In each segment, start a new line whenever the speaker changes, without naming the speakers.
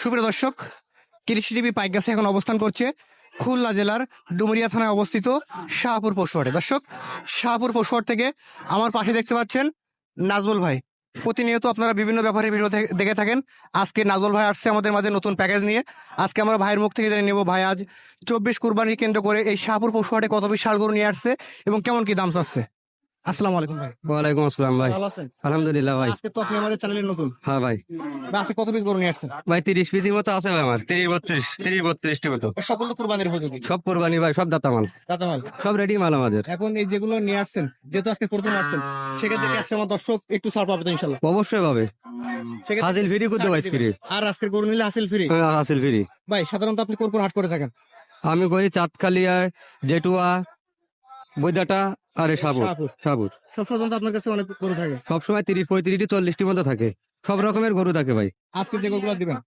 সুপ্রিয় দর্শক, কৃষি টিভি পাইকাছে এখন অবস্থান করছে খুলনা জেলার ডুমুরিয়া থানায় অবস্থিত শাহপুর পশুহাটে দর্শক, শাহপুর পশুহাট থেকে আমার পাশে দেখতে পাচ্ছেন নাজমুল ভাই। প্রতিনিয়ত আপনারা বিভিন্ন ব্যাপারে ভিডিও দেখে থাকেন। আজকে নাজমুল ভাই আসছে আমাদের মাঝে নতুন প্যাকেজ নিয়ে। আজকে আমরা ভাইয়ের মুখ থেকে জেনে নেব, ভাই আজ চব্বিশ কুরবানি কেন্দ্র করে এই শাহপুর পশুহাটে কত বিশাল গরু নিয়ে আসছে এবং কেমন কি দাম চাচ্ছে? আসসালামু আলাইকুম ভাই।
ওয়ালাইকুম আসসালাম ভাই।
ভালো আছেন?
আলহামদুলিল্লাহ ভাই।
আজকে তো আপনি আমাদের চ্যানেলে নতুন?
হ্যাঁ ভাই।
ভাই, আজকে কত পিস গরু নিয়ে আসছেন?
ভাই তিরিশ পিসির মতো আছে ভাই আমার। তিরিশ বত্রিশ তিরিশ বত্রিশটি মতো।
সকল তো কুরবানির উপযোগী?
সব কোরবানি ভাই সব দাতা মাল
দাদা মাল
সব রেডি মাল আমাদের।
এখন এই যেগুলো নিয়ে আসছেন যেহেতু আজকে প্রথম আসছেন সেক্ষেত্রে আজকে আমার দর্শক একটু ছাড় পাবে তো ইনশাল্লাহ?
অবশ্যই ভাবে
সেক্ষেত্রে
হাসিল ফ্রি করতে ভাই ফ্রি
আর আজকের গরু নিলে হাসিল ফ্রি
হ্যাঁ হাসিল ফ্রি
ভাই সাধারণত আপনি কোন কোন হাট করে থাকেন?
আমি করি চাঁদখালিয়া জেটুয়া বৈদাটা আর
সব আপনার কাছে অনেক গরু থাকে।
সবসময় তিরিশ পঁয়ত্রিশটি চল্লিশটি মতো থাকে। সব রকমের গরু থাকে ভাই।
আজকে যে গরুগুলো দিবেন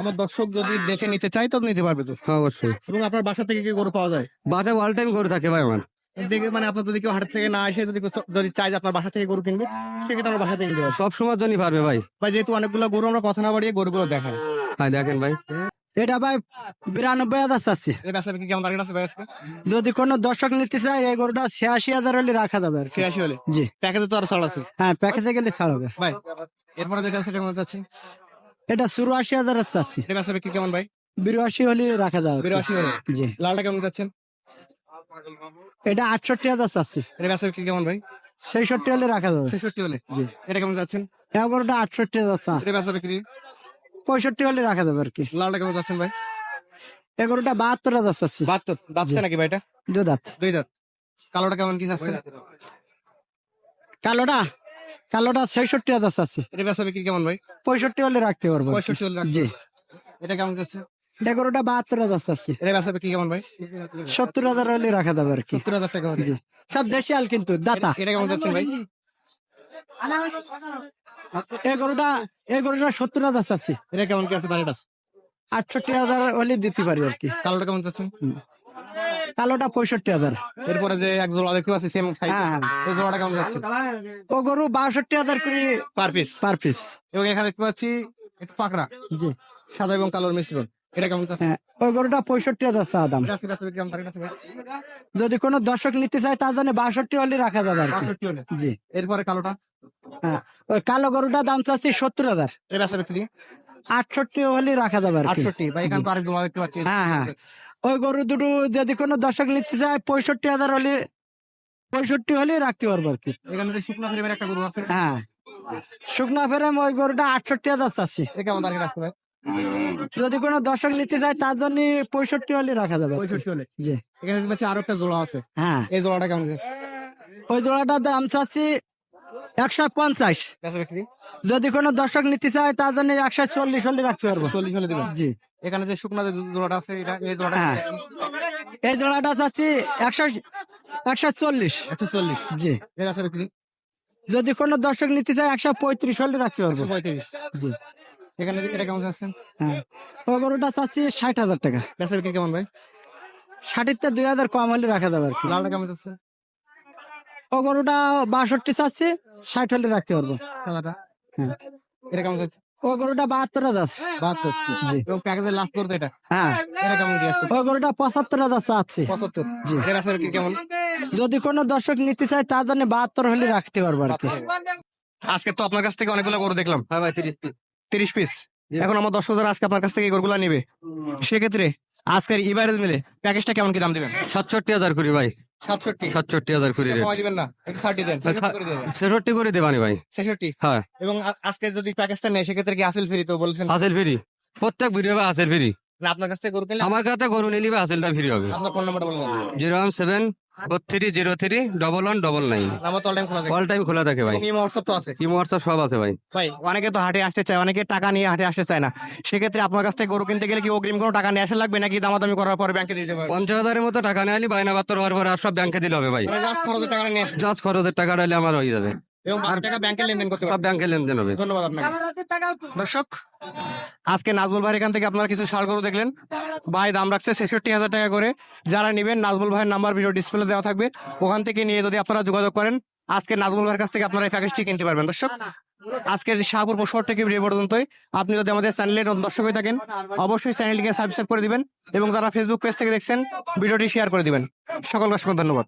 আমার দর্শক যদি দেখে নিতে চাই তো নিতে পারবে তো।
হ্যাঁ অবশ্যই।
এবং আপনার বাসা থেকে কি গরু পাওয়া যায়?
বাসায় অল টাইম গরু থাকে ভাই আমার।
দেখে মানে আপনার যদি কেউ হাট থেকে না এসে যদি যদি চাই আপনার বাসা থেকে গরু কিনবে সেক্ষেত্রে আমরা বাসা থেকে কিনতে পারব।
সব সময় পারবে ভাই।
ভাই যেহেতু অনেকগুলো গরু আমরা কথা না বাড়িয়ে গরুগুলো দেখাই।
হ্যাঁ দেখেন ভাই।
এটা ভাই বিরানব্বই হাজার চাচ্ছি। যদি কোনো দর্শক নিতে চায় এই গরুটা ছিয়াশি হাজার হলে রাখা যাবে
ছিয়াশি হলে?
জি।
প্যাকেজে তো আরও ছাড় আছে।
হ্যাঁ প্যাকেজে গেলে ছাড় হবে।
ভাই এরপরে সেটা কেমন
এটা চুরাশি হাজার চাচ্ছি।
বিক্রি কেমন ভাই?
বিরাশি হলে রাখা যাবে। কি।
বিরাশি হলে?
জি।
লালটা কেমন যাচ্ছেন?
এটা আটষট্টি হাজার চাচ্ছি।
এটা বেচা বিক্রি কেমন ভাই?
ছেষট্টি হলে রাখা যাবে।
ছেষট্টি হলে? এটা কেমন যাচ্ছেন?
এই গরুটা আটষট্টি হাজার চা
এটা বিক্রি?
পঁয়ষট্টি হলে রাখা যাবে আর কি।
লালটা কেমন যাচ্ছেন ভাই?
এগারোটা গরুটা বাহাত্তর হাজার চাচ্ছি।
বাহাত্তর। দাঁতছে নাকি ভাই এটা?
দু দাঁত।
দুই দাঁত। কালোটা কেমন কি যাচ্ছে
কালোটা? কালোটা ছেষট্টি হাজার চাচ্ছি।
এটা বেচা বিক্রি কেমন ভাই?
পঁয়ষট্টি হলে রাখতে পারব
পঁয়ষট্টি হলে রাখছেন।
জি।
এটা কেমন যাচ্ছে?
এই গরুটা বাহাত্তর হাজার চাচ্ছি।
এটা বেচা বিক্রি কেমন ভাই?
সত্তর হাজার হলে রাখা যাবে আর কি।
সত্তর হাজার টাকা
সব দেশিয়াল কিন্তু দাতা।
এটা কেমন যাচ্ছেন ভাই?
এই গরুটা এই গরুটা সত্তর হাজার চাচ্ছি।
এটা কেমন কি আছে দাঁড়িয়ে আছে?
আটষট্টি হাজার হলে দিতে পারি আর কি।
কালোটা কেমন
কালোটা পঁয়ষট্টি হাজার।
এরপরে যে এক জোড়া দেখতে পাচ্ছি সেম
হ্যাঁ হ্যাঁ।
ওই জোড়াটা কেমন যাচ্ছে
ও গরু বাষট্টি হাজার করে
পার পিস
পার পিস
এবং এখানে দেখতে পাচ্ছি একটু পাকড়া।
জি।
সাদা এবং কালোর মিশ্রণ। এটা কেমন
হ্যাঁ ওই গরুটা পঁয়ষট্টি হাজার চা দাম। যদি কোনো দর্শক নিতে চায় তার জন্য বাষট্টি হলে রাখা যাবে আর কি। জি।
এরপরে কালোটা?
হ্যাঁ ওই কালো গরুটা দাম চাচ্ছি সত্তর হাজার।
এটা বেচা বিক্রি
আটষট্টি হলে রাখা যাবে আর কি।
আটষট্টি ভাই এখানে তো আরেক জোড়া দেখতে পাচ্ছি।
হ্যাঁ হ্যাঁ। ওই গরু দুটো যদি কোনো দর্শক নিতে চায় পঁয়ষট্টি হাজার হলে পঁয়ষট্টি হলে রাখতে পারব আর কি।
এখানে শুকনো ফ্রেমের একটা গরু আছে।
হ্যাঁ। শুকনা ফেরাম ওই গরুটা আটষট্টি হাজার চাচ্ছি।
কেমন টার্গেট আসতে ভাই
যদি কোনো দর্শক নিতে চায় তার জন্য পঁয়ষট্টি হলে রাখা যাবে।
পঁয়ষট্টি হলে।
জি।
এখানে দেখতে পাচ্ছি আরও একটা জোড়া আছে।
হ্যাঁ।
এই জোড়াটা কেমন
ওই জোড়াটার দাম চাচ্ছি একশো পঞ্চাশ। যদি কোনো দর্শক নিতে চায় তার জন্য একশো চল্লিশ হলে রাখতে পারব।
চল্লিশ হলে দিবেন?
জি।
এখানে যে শুকনো যে জোড়াটা আছে এটা এই জোড়াটা
হ্যাঁ। এই জোড়াটা চাচ্ছি একশো একশো চল্লিশ।
একশো চল্লিশ।
জি।
এর বিক্রি?
যদি কোনো দর্শক নিতে চায় একশো পঁয়ত্রিশ হলে রাখতে পারব।
পঁয়ত্রিশ।
জি।
এখানে এটা কেমন যাচ্ছেন
হ্যাঁ। ও গরুটা চাচ্ছি ষাট হাজার টাকা।
বেচা বিক্রি কেমন ভাই?
ষাটের দুই হাজার কম হলে রাখা যাবে আর কি।
লালটা কেমন যাচ্ছে
ও গরুটা বাষট্টি চাচ্ছি ষাট হলে রাখতে পারব।
সাদাটা
হ্যাঁ।
এটা কেমন যাচ্ছে
ও গরুটা বাহাত্তর হাজার
বাহাত্তর।
জি।
এবং প্যাকেজের লাস্ট করতে এটা?
হ্যাঁ।
এটা কেমন কি আসছে
ও গরুটা পঁচাত্তর হাজার চাচ্ছি।
পঁচাত্তর।
জি।
এটা বেচা বিক্রি কেমন?
যদি কোনো দর্শক নিতে চায় তার জন্য বাহাত্তর হলে রাখতে পারব আর কি।
আজকে তো আপনার কাছ থেকে অনেকগুলো গরু দেখলাম।
হ্যাঁ ভাই তিরিশ
তিরিশ পিস এখন আমার দশ হাজার আজকে আপনার কাছ থেকে গরুগুলা নিবে। সেক্ষেত্রে আজকের ইবারেজ মিলে প্যাকেজটা কেমন কি দাম দিবেন?
সাতষট্টি হাজার করি ভাই।
সাতষট্টি।
সাতষট্টি হাজার করি
দিবেন না ষাট দেন। করে দেবেন
ছেষট্টি করে দেবানি ভাই।
ছেষট্টি?
হ্যাঁ।
এবং আজকে যদি প্যাকেজটা নেয় সেক্ষেত্রে কি আসিল ফ্রি তো বলছেন?
হাসিল ফ্রি। প্রত্যেক ভিডিও বা ফ্রি।
আপনার কাছ থেকে গরু কিনলে
আমার কাছে গরু নিলি বা হাসিলটা ফ্রি হবে।
আপনার ফোন নাম্বারটা বলবেন
zero one seven three zero three double one double nine
number তো অল টাইম খোলা থাকে।
অল টাইম খোলা থাকে ভাই।
ইমো হোয়াটসঅ্যাপ তো আছে।
ইমো হোয়াটসঅ্যাপ সব আছে ভাই।
ভাই অনেকে তো হাটে আসতে চায় অনেকে টাকা নিয়ে হাটে আসতে চায় না। সেক্ষেত্রে আপনার কাছ থেকে গরু কিনতে গেলে কি অগ্রিম কোনো টাকা নিয়ে আসা লাগবে নাকি দামাদামি করার পর ব্যাংকে দিতে পারবে
পঞ্চাশ হাজারের মতো টাকা নিয়ে বায়না বাত্তর হওয়ার পর আর সব ব্যাংকে দিলে হবে ভাই।
মানে জাস্ট খরচের টাকা নিয়ে
জাস্ট খরচের টাকা নিলে আমার হয়ে যাবে।
এবং টাকা ব্যাংকে লেনদেন করতে
সব
পারবে।
ব্যাংকে লেনদেন হবে।
ধন্যবাদ আপনাকে। দর্শক আজকে নাজমুল ভাইয়ের এখান থেকে আপনারা কিছু শাল গরু দেখলেন। ভাই দাম রাখছে ছেষট্টি হাজার টাকা করে। যারা নেবেন নাজমুল ভাইয়ের নাম্বার ভিডিও ডিসপ্লে দেওয়া থাকবে। ওখান থেকে নিয়ে যদি আপনারা যোগাযোগ করেন আজকে নাজমুল ভাইয়ের কাছ থেকে আপনারা এই প্যাকেজটি কিনতে পারবেন। দর্শক আজকের শাহপুর পশুহাট থেকে ভিডিও পর্যন্তই। আপনি যদি আমাদের চ্যানেলে দর্শক হয়ে থাকেন অবশ্যই চ্যানেলটিকে সাবস্ক্রাইব করে দিবেন এবং যারা ফেসবুক পেজ থেকে দেখছেন ভিডিওটি শেয়ার করে দিবেন। সকলকে অসংখ্য ধন্যবাদ।